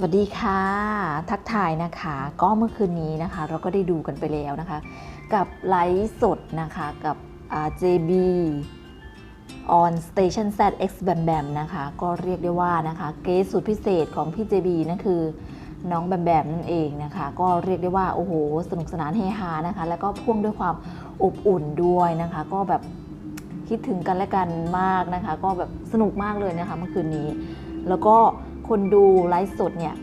สวัสดีค่ะ ทักทายนะคะ ก็เมื่อคืนนี้นะคะ เราก็ได้ดูกันไปแล้วนะคะ กับไลฟ์สดนะคะกับ JB on Station ZX Bam Bam นะคะ ก็เรียกได้ว่านะคะเกสสุดพิเศษของพี่ JB นั่นคือน้องแบมแบมนั่นเองนะคะ ก็เรียกได้ว่า โอ้โห สนุกสนานเฮฮานะคะ แล้วก็พ่วงด้วยความอบอุ่นด้วยนะคะ ก็แบบคิดถึงกันและกันมากนะคะ ก็แบบสนุกมากเลยนะคะเมื่อคืนนี้ แล้วก็ คนดูไลฟ์สดเนี่ย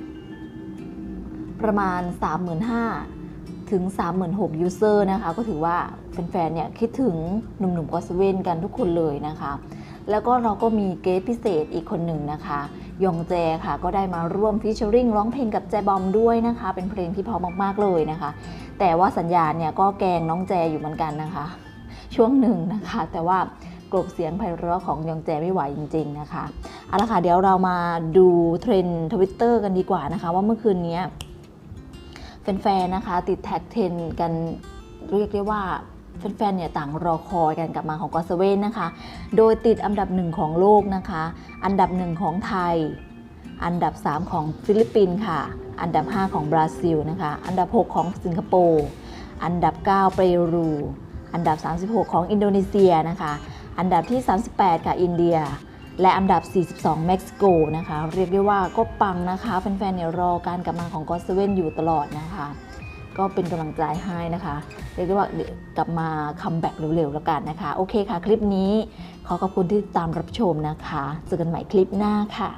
ประมาณ 35,000 ถึง 36,000ยูเซอร์นะคะ ก็ถือว่าแฟนๆเนี่ยคิดถึงหนุ่มๆกอสเวนกันทุกคนเลยนะคะ แล้วก็เราก็มีเกสพิเศษอีกคนหนึ่งนะคะ ยองแจค่ะ ก็ได้มาร่วมฟิชเชอริงร้องเพลงกับแจบอมด้วยนะคะ เป็นเพลงที่เพราะมากๆเลยนะคะ แต่ว่าสัญญาณเนี่ยก็แกงน้องแจอยู่เหมือนกันนะคะ ช่วงหนึ่งนะคะ แต่ว่ากลบเสียงไพเราะของยองแจไม่ไหวจริง ๆ นะคะ เอาละค่ะเดี๋ยวเรามาดูเทรนด์ทวิตเตอร์กันดีกว่านะคะ ว่าเมื่อคืนนี้แฟนๆนะคะติดแท็กเทรนด์กันเรียกได้ว่าแฟนๆเนี่ยต่างรอคอยกันกลับมาของกอสเวนนะคะ โดยติดอันดับหนึ่งของโลกนะคะ อันดับหนึ่งของไทย อันดับ 3 ของฟิลิปปินส์ค่ะ อันดับ 5 ของบราซิลนะคะ อันดับ 6 ของสิงคโปร์ อันดับ 9 เปรู อันดับ 36 ของอินโดนีเซียนะคะ อันดับที่ 38 ค่ะ อินเดีย และอันดับ 42 เม็กซิโกนะคะ เรียกได้ว่าก็ปังนะคะ แฟนๆเนี่ยรอการกลับมาของก็อตเซเว่นอยู่ตลอดนะคะ ก็เป็นกำลังใจให้นะคะ เรียกได้ว่ากลับมาคัมแบ็กเร็วๆแล้วกันนะคะ โอเคค่ะ คลิปนี้ขอขอบคุณที่ตามรับชมนะคะ เจอกันใหม่คลิปหน้าค่ะ